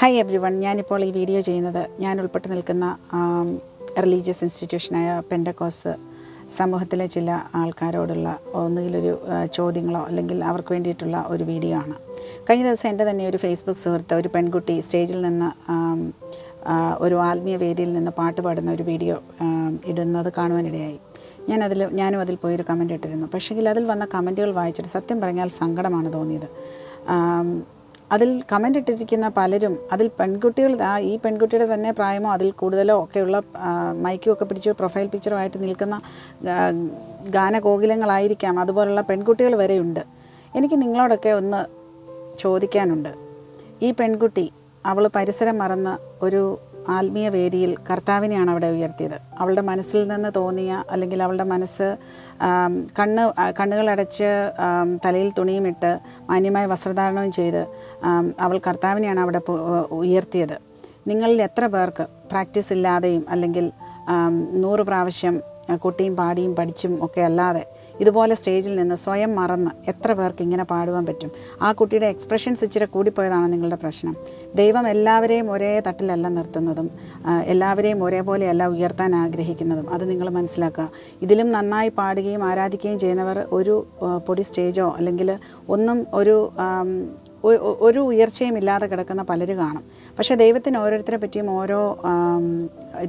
Hi every one ഞാനിപ്പോൾ ഈ video ചെയ്യുന്നത് ഞാൻ ഉൾപ്പെട്ട് നിൽക്കുന്ന റിലീജിയസ് ഇൻസ്റ്റിറ്റ്യൂഷനായ പെൻഡക്കോസ് സമൂഹത്തിലെ ചില ആൾക്കാരോടുള്ള ഒന്നുകിലൊരു ചോദ്യങ്ങളോ അല്ലെങ്കിൽ അവർക്ക് വേണ്ടിയിട്ടുള്ള ഒരു വീഡിയോ ആണ്. കഴിഞ്ഞ ദിവസം എന്റെ തന്നെ ഒരു ഫേസ്ബുക്ക് സുഹൃത്ത് ഒരു പെൺകുട്ടി സ്റ്റേജിൽ നിന്ന് ഒരു ആത്മീയ വേദിയിൽ നിന്ന് പാട്ട് പാടുന്ന ഒരു വീഡിയോ ഇടുന്നത് കാണുവാനിടയായി. ഞാൻ അതിൽ ഞാനും അതിൽ പോയൊരു കമന്റ് ഇട്ടിരുന്നു. പക്ഷേങ്കിൽ അതിൽ വന്ന കമന്റുകൾ വായിച്ചിട്ട് സത്യം പറഞ്ഞാൽ സങ്കടമാണ് തോന്നിയത്. അതിൽ കമന്റ് ഇട്ടിരിക്കുന്ന പലരും അതിൽ പെൺകുട്ടികൾ ഈ പെൺകുട്ടിയുടെ തന്നെ പ്രായമോ അതിൽ കൂടുതലോ ഒക്കെയുള്ള മൈക്കും ഒക്കെ പിടിച്ച് പ്രൊഫൈൽ പിക്ചറുമായിട്ട് നിൽക്കുന്ന ഗാനകോകിലങ്ങളായിരിക്കാം അതുപോലുള്ള പെൺകുട്ടികൾ വരെയുണ്ട്. എനിക്ക് നിങ്ങളോടൊക്കെ ഒന്ന് ചോദിക്കാനുണ്ട്. ഈ പെൺകുട്ടി അവൾ പരിസരം മറന്ന് ഒരു ആത്മീയ വേദിയിൽ കർത്താവിനെയാണ് അവിടെ ഉയർത്തിയത്. അവളുടെ മനസ്സിൽ നിന്ന് തോന്നിയ അല്ലെങ്കിൽ അവളുടെ മനസ്സ് കണ്ണ് കണ്ണുകളടച്ച് തലയിൽ തുണിയും ഇട്ട് മാന്യമായ വസ്ത്രധാരണവും ചെയ്ത് അവൾ കർത്താവിനെയാണ് അവിടെ ഉയർത്തിയത്. നിങ്ങളിൽ എത്ര പേർക്ക് പ്രാക്ടീസ് ഇല്ലാതെയും അല്ലെങ്കിൽ നൂറ് പ്രാവശ്യം കൊട്ടിയും പാടിയും പഠിച്ചും ഒക്കെ അല്ലാതെ ഇതുപോലെ സ്റ്റേജിൽ നിന്ന് സ്വയം മറന്ന് എത്ര പേർക്ക് ഇങ്ങനെ പാടുവാൻ പറ്റും? ആ കുട്ടിയുടെ എക്സ്പ്രഷൻസ് ഇച്ചിരി കൂടിപ്പോയതാണ് നിങ്ങളുടെ പ്രശ്നം. ദൈവം എല്ലാവരെയും ഒരേ തട്ടിലല്ല നിർത്തുന്നതും എല്ലാവരെയും ഒരേപോലെയല്ല ഉയർത്താൻ ആഗ്രഹിക്കുന്നതും. അത് നിങ്ങൾ മനസ്സിലാക്കുക. ഇതിലും നന്നായി പാടുകയും ആരാധിക്കുകയും ചെയ്യുന്നവർ ഒരു പൊടി സ്റ്റേജോ അല്ലെങ്കിൽ ഒന്നും ഒരു ഒരു ഉയർച്ചയും ഇല്ലാതെ കിടക്കുന്ന പലരും കാണും. പക്ഷേ ദൈവത്തിന് ഓരോരുത്തരെ പറ്റിയും ഓരോ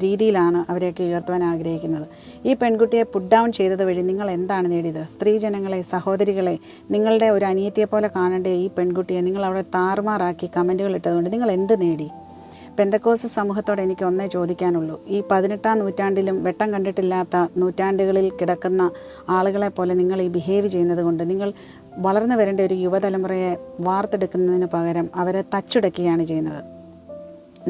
രീതിയിലാണ് അവരെയൊക്കെ ഉയർത്തുവാൻ ആഗ്രഹിക്കുന്നത്. ഈ പെൺകുട്ടിയെ പുഡ് ഡൗൺ ചെയ്തത് വഴി നിങ്ങൾ എന്താണ് നേടിയത്? സ്ത്രീജനങ്ങളെ സഹോദരികളെ നിങ്ങളുടെ ഒരു അനിയത്തിയെ പോലെ കാണേണ്ട ഈ പെൺകുട്ടിയെ നിങ്ങൾ അവിടെ താറുമാറാക്കി കമന്റുകൾ ഇട്ടതുകൊണ്ട് നിങ്ങൾ എന്ത് നേടി? പെന്തക്കോസ് സമൂഹത്തോട് എനിക്ക് ഒന്നേ ചോദിക്കാനുള്ളൂ. ഈ പതിനെട്ടാം നൂറ്റാണ്ടിലും വെട്ടം കണ്ടിട്ടില്ലാത്ത നൂറ്റാണ്ടുകളിൽ കിടക്കുന്ന ആളുകളെ പോലെ നിങ്ങൾ ഈ ബിഹേവ് ചെയ്യുന്നത് കൊണ്ട് നിങ്ങൾ വളർന്നു വരേണ്ട ഒരു യുവതലമുറയെ വാർത്തെടുക്കുന്നതിന് പകരം അവരെ തച്ചുടയ്ക്കുകയാണ് ചെയ്യുന്നത്.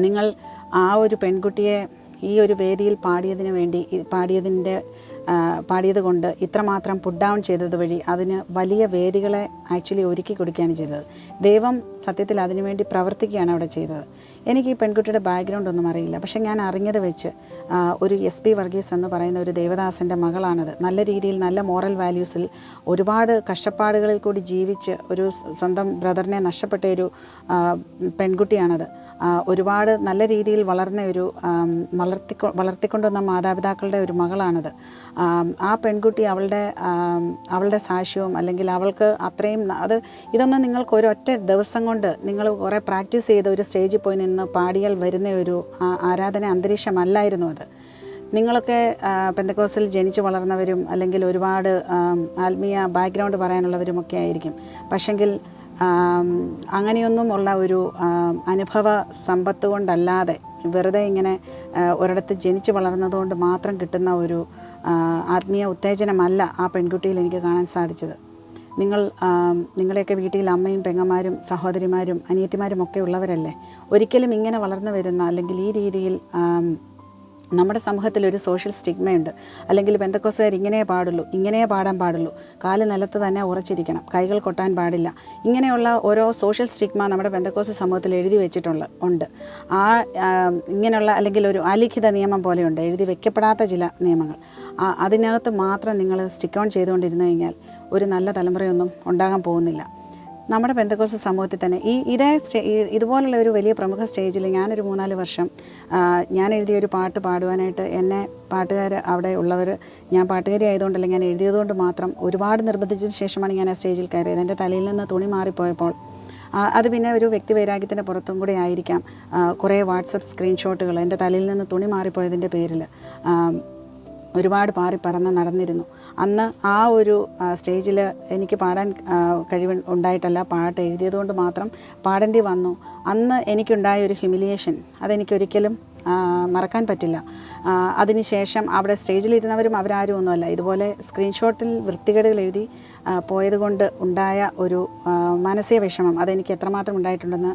നിങ്ങൾ ആ ഒരു പെൺകുട്ടിയെ ഈ ഒരു വേദിയിൽ പാടിയതിന് വേണ്ടി പാടിയതിന്റെ പാടിയത് കൊണ്ട് ഇത്രമാത്രം പുഡ് ഡൗൺ ചെയ്തത് വഴി അതിന് വലിയ വേദികളെ ആക്ച്വലി ഒരുക്കി കൊടുക്കുകയാണ് ചെയ്തത്. ദൈവം സത്യത്തിൽ അതിനുവേണ്ടി പ്രവർത്തിക്കുകയാണ് അവിടെ ചെയ്തത്. എനിക്ക് ഈ പെൺകുട്ടിയുടെ ബാക്ക്ഗ്രൗണ്ട് ഒന്നും അറിയില്ല. പക്ഷേ ഞാൻ അറിഞ്ഞത് വെച്ച് ഒരു എസ് പി വർഗീസ് എന്ന് പറയുന്ന ഒരു ദേവദാസന്റെ മകളാണത്. നല്ല രീതിയിൽ നല്ല മോറൽ വാല്യൂസിൽ ഒരുപാട് കഷ്ടപ്പാടുകളിൽ കൂടി ജീവിച്ച് ഒരു സ്വന്തം ബ്രദറിനെ നഷ്ടപ്പെട്ട ഒരു പെൺകുട്ടിയാണത്. ഒരുപാട് നല്ല രീതിയിൽ വളർന്ന ഒരു വളർത്തി വളർത്തിക്കൊ വളർത്തിക്കൊണ്ടുവന്ന മാതാപിതാക്കളുടെ ഒരു മകളാണത്. ആം, പെൺകുട്ടി അവളുടെ അവളുടെ സാക്ഷ്യവും അല്ലെങ്കിൽ അവൾക്ക് അത്രയും അത് ഇതൊന്നും നിങ്ങൾക്ക് ഒരൊറ്റ ദിവസം കൊണ്ട് നിങ്ങൾ കുറേ പ്രാക്ടീസ് ചെയ്ത് ഒരു സ്റ്റേജിൽ പോയി നിന്ന് പാടിയാൽ വരുന്ന ഒരു ആരാധന അന്തരീക്ഷമല്ലായിരുന്നു അത്. നിങ്ങളൊക്കെ പെന്തക്കോസിൽ ജനിച്ചു വളർന്നവരും അല്ലെങ്കിൽ ഒരുപാട് ആത്മീയ ബാക്ക്ഗ്രൗണ്ട് പറയാനുള്ളവരുമൊക്കെ ആയിരിക്കും. പക്ഷെങ്കിൽ അങ്ങനെയൊന്നുമുള്ള ഒരു അനുഭവ സമ്പത്ത് കൊണ്ടല്ലാതെ വെറുതെ ഇങ്ങനെ ഒരിടത്ത് ജനിച്ചു വളർന്നതുകൊണ്ട് മാത്രം കിട്ടുന്ന ഒരു ആത്മീയ ഉത്തേജനമല്ല ആ പെൺകുട്ടിയിൽ എനിക്ക് കാണാൻ സാധിച്ചത്. നിങ്ങൾ നിങ്ങളെയൊക്കെ വീട്ടിൽ അമ്മയും പെങ്ങന്മാരും സഹോദരിമാരും അനിയത്തിമാരും ഒക്കെ ഉള്ളവരല്ലേ? ഒരിക്കലും ഇങ്ങനെ വളർന്നു വരുന്ന അല്ലെങ്കിൽ ഈ രീതിയിൽ നമ്മുടെ സമൂഹത്തിൽ ഒരു സോഷ്യൽ സ്റ്റിഗ്മയുണ്ട് അല്ലെങ്കിൽ ബന്ധക്കോസുകാർ ഇങ്ങനെ പാടുള്ളൂ ഇങ്ങനെ പാടാൻ പാടുള്ളൂ. കാൽ നിലത്ത് തന്നെ ഉറച്ചിരിക്കണം കൈകൾ കൊട്ടാൻ പാടില്ല. ഇങ്ങനെയുള്ള ഓരോ സോഷ്യൽ സ്റ്റിഗ്മ നമ്മുടെ ബന്ധക്കോസ് സമൂഹത്തിൽ എഴുതി വെച്ചിട്ടുള്ള ഉണ്ട്. ആ ഇങ്ങനെയുള്ള അല്ലെങ്കിൽ ഒരു അലിഖിത നിയമം പോലെയുണ്ട് എഴുതി വെക്കപ്പെടാത്ത ചില നിയമങ്ങൾ. അതിനകത്ത് മാത്രം നിങ്ങൾ സ്റ്റിക്ക് ഓൺ ചെയ്തുകൊണ്ടിരുന്നു കഴിഞ്ഞാൽ ഒരു നല്ല തലമുറയൊന്നും ഉണ്ടാകാൻ പോകുന്നില്ല. നമ്മുടെ ബന്ധുക്കോസ് സമൂഹത്തിൽ തന്നെ ഈ ഇതേ സ്റ്റേ ഇതുപോലുള്ള ഒരു വലിയ പ്രമുഖ സ്റ്റേജിൽ ഞാനൊരു മൂന്നാൽ വർഷം ഞാൻ എഴുതിയ ഒരു പാട്ട് പാടുവാനായിട്ട് എന്നെ പാട്ടുകാർ അവിടെ ഉള്ളവർ ഞാൻ പാട്ടുകാരി ആയതുകൊണ്ടല്ല ഞാൻ എഴുതിയതുകൊണ്ട് മാത്രം ഒരുപാട് നിർബന്ധിച്ചതിന് ശേഷമാണ് ഞാൻ ആ സ്റ്റേജിൽ കയറിയത്. എന്റെ തലയിൽ നിന്ന് തുണി മാറിപ്പോയപ്പോൾ അത് പിന്നെ ഒരു വ്യക്തി വൈരാഗ്യത്തിന്റെ പുറത്തും കൂടെ ആയിരിക്കാം കുറേ വാട്സപ്പ് സ്ക്രീൻഷോട്ടുകൾ എന്റെ തലയിൽ നിന്ന് തുണി മാറിപ്പോയതിന്റെ പേരിൽ ഒരുപാട് പാറി പറന്ന് നടന്നിരുന്നു. അന്ന് ആ ഒരു സ്റ്റേജിൽ എനിക്ക് പാടാൻ കഴിവ് ഉണ്ടായിട്ടല്ല പാട്ട് എഴുതിയതുകൊണ്ട് മാത്രം പാടേണ്ടി വന്നു. അന്ന് എനിക്കുണ്ടായ ഒരു ഹ്യൂമിലിയേഷൻ അതെനിക്കൊരിക്കലും മറക്കാൻ പറ്റില്ല. അതിനുശേഷം അവിടെ സ്റ്റേജിലിരുന്നവരും അവരാരും ഒന്നുമല്ല. ഇതുപോലെ സ്ക്രീൻഷോട്ടിൽ വൃത്തികേടുകൾ എഴുതി പോയതുകൊണ്ട് ഉണ്ടായ ഒരു മാനസിക വിഷമം അതെനിക്ക് എത്രമാത്രം ഉണ്ടായിട്ടുണ്ടെന്ന്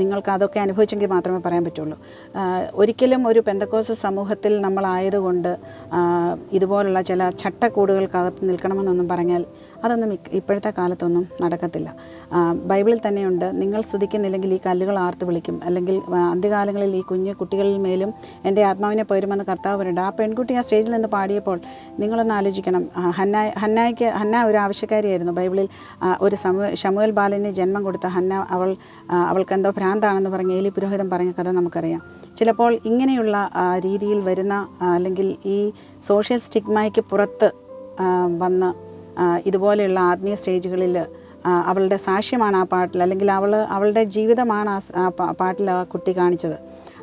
നിങ്ങൾക്ക് അതൊക്കെ അനുഭവിച്ചെങ്കിൽ മാത്രമേ പറയാൻ പറ്റുള്ളൂ. ഒരിക്കലും ഒരു പെന്തക്കോസ് സമൂഹത്തിൽ നമ്മളായതുകൊണ്ട് ഇതുപോലുള്ള ചില ചട്ടക്കൂടുകൾക്കകത്ത് നിൽക്കണമെന്നൊന്നും പറഞ്ഞാൽ അതൊന്നും ഇപ്പോഴത്തെ കാലത്തൊന്നും നടക്കത്തില്ല. ബൈബിളിൽ തന്നെയുണ്ട് നിങ്ങൾ സ്തുതിക്കുന്നില്ലെങ്കിൽ ഈ കല്ലുകൾ ആർത്ത് വിളിക്കും. അല്ലെങ്കിൽ അന്ത്യകാലങ്ങളിൽ ഈ കുഞ്ഞു കുട്ടികളിൽ മേലും എന്റെ ആത്മാവിനെ പോരുമെന്ന് കർത്താവ് പറയുന്നുണ്ട്. ആ പെൺകുട്ടി ആ സ്റ്റേജിൽ നിന്ന് പാടിയപ്പോൾ നിങ്ങളൊന്ന് ആലോചിക്കണം. ഹന്ന ഹന്നായ്ക്ക് ഹന്ന ഒരു ആവശ്യക്കാരിയായിരുന്നു. ബൈബിളിൽ ഒരു ഷമുവൽ ബാലന് ജന്മം കൊടുത്ത ഹന്ന അവൾ അവൾക്ക് എന്തോ ഭ്രാന്താണെന്ന് പറഞ്ഞ് ഏലി പുരോഹിതം പറഞ്ഞ കഥ നമുക്കറിയാം. ചിലപ്പോൾ ഇങ്ങനെയുള്ള രീതിയിൽ വരുന്ന അല്ലെങ്കിൽ ഈ സോഷ്യൽ സ്റ്റിഗ്മയ്ക്ക് പുറത്ത് വന്ന് ഇതുപോലെയുള്ള ആത്മീയ സ്റ്റേജുകളിൽ അവളുടെ സാക്ഷ്യമാണ് ആ പാട്ടിൽ അല്ലെങ്കിൽ അവൾ അവളുടെ ജീവിതമാണ് ആ പാട്ടിൽ ആ കുട്ടി കാണിച്ചത്.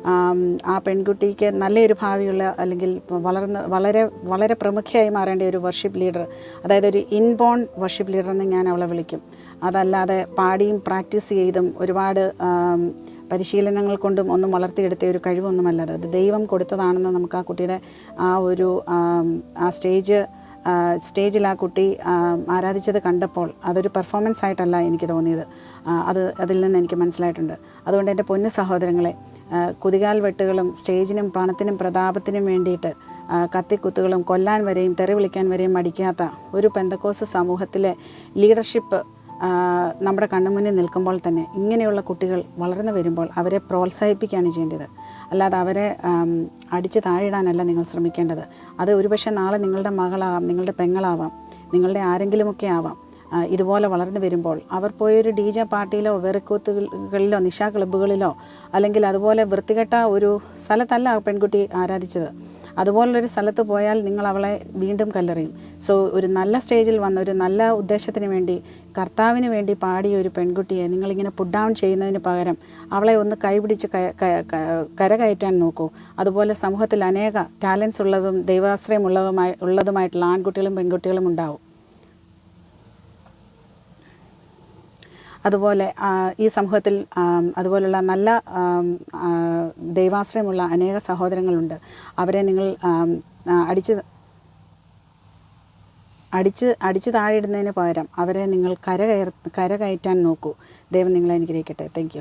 ആം, പെൺകുട്ടിക്ക് നല്ലൊരു ഭാവിയുള്ള അല്ലെങ്കിൽ വളർന്ന് വളരെ വളരെ പ്രമുഖയായി മാറേണ്ട ഒരു വർഷിപ്പ് ലീഡർ അതായത് ഒരു ഇൻബോൺ വർഷിപ്പ് ലീഡർ എന്ന് ഞാൻ അവളെ വിളിക്കും. അതല്ലാതെ പാടിയും പ്രാക്ടീസ് ചെയ്തും ഒരുപാട് പരിശീലനങ്ങൾ കൊണ്ടും ഒന്നും വളർത്തിയെടുത്ത ഒരു കഴിവൊന്നുമല്ല അത്. ദൈവം കൊടുത്തതാണെന്ന് നമുക്ക് ആ കുട്ടിയുടെ ആ ഒരു ആ സ്റ്റേജ് സ്റ്റേജിൽ ആ കുട്ടി ആരാധിച്ചത് കണ്ടപ്പോൾ അതൊരു പെർഫോമൻസ് ആയിട്ടല്ല എനിക്ക് തോന്നിയത്. അത് അതിൽ നിന്ന് എനിക്ക് മനസ്സിലായിട്ടുണ്ട്. അതുകൊണ്ട് എന്റെ പൊന്നു സഹോദരങ്ങളെ കുതികാൽ വെട്ടുകളും സ്റ്റേജിനും പണത്തിനും പ്രതാപത്തിനും വേണ്ടിയിട്ട് കത്തിക്കുത്തുകളും കൊല്ലാൻ വരെയും തെറി വിളിക്കാൻ വരെയും മടിക്കാത്ത ഒരു പെന്തക്കോസ് സമൂഹത്തിലെ ലീഡർഷിപ്പ് നമ്മുടെ കണ്ണുമുന്നിൽ നിൽക്കുമ്പോൾ തന്നെ ഇങ്ങനെയുള്ള കുട്ടികൾ വളർന്നു വരുമ്പോൾ അവരെ പ്രോത്സാഹിപ്പിക്കുകയാണ് ചെയ്യേണ്ടത്. അല്ലാതെ അവരെ അടിച്ച് താഴെയിടാനല്ല നിങ്ങൾ ശ്രമിക്കേണ്ടത്. അത് ഒരുപക്ഷെ നാളെ നിങ്ങളുടെ മകളാവാം നിങ്ങളുടെ പെങ്ങളാവാം നിങ്ങളുടെ ആരെങ്കിലുമൊക്കെ ആവാം. ഇതുപോലെ വളർന്നു വരുമ്പോൾ അവർ പോയൊരു ഡി ജെ പാർട്ടിയിലോ വെറുക്കൂത്തുകളിലോ നിശാ ക്ലബ്ബുകളിലോ അല്ലെങ്കിൽ അതുപോലെ വൃത്തികെട്ട ഒരു സ്ഥലത്തല്ല ആ പെൺകുട്ടി ആരാധിച്ചത്. അതുപോലുള്ളൊരു സ്ഥലത്ത് പോയാൽ നിങ്ങൾ അവളെ വീണ്ടും കല്ലെറിയും. സോ ഒരു നല്ല സ്റ്റേജിൽ വന്ന ഒരു നല്ല ഉദ്ദേശത്തിന് വേണ്ടി കർത്താവിന് വേണ്ടി പാടിയ ഒരു പെൺകുട്ടിയെ നിങ്ങളിങ്ങനെ പുഡ് ഡൗൺ ചെയ്യുന്നതിന് പകരം അവളെ ഒന്ന് കൈപിടിച്ച് കരകയറ്റാൻ നോക്കൂ. അതുപോലെ സമൂഹത്തിൽ അനേക ടാലൻസ് ഉള്ളതും ദൈവാശ്രയമുള്ളതുമായി ഉള്ളതുമായിട്ടുള്ള ആൺകുട്ടികളും പെൺകുട്ടികളും ഉണ്ടാവും. അതുപോലെ ഈ സമൂഹത്തിൽ അതുപോലുള്ള നല്ല ദൈവാശ്രയമുള്ള അനേക സഹോദരങ്ങളുണ്ട്. അവരെ നിങ്ങൾ അടിച്ച് അടിച്ച് അടിച്ച് താഴെ ഇടുന്നതിന് പകരം അവരെ നിങ്ങൾ കര കയർ കര കയറ്റാൻ നോക്കൂ. ദൈവം നിങ്ങളെ അനുഗ്രഹിക്കട്ടെ. Thank you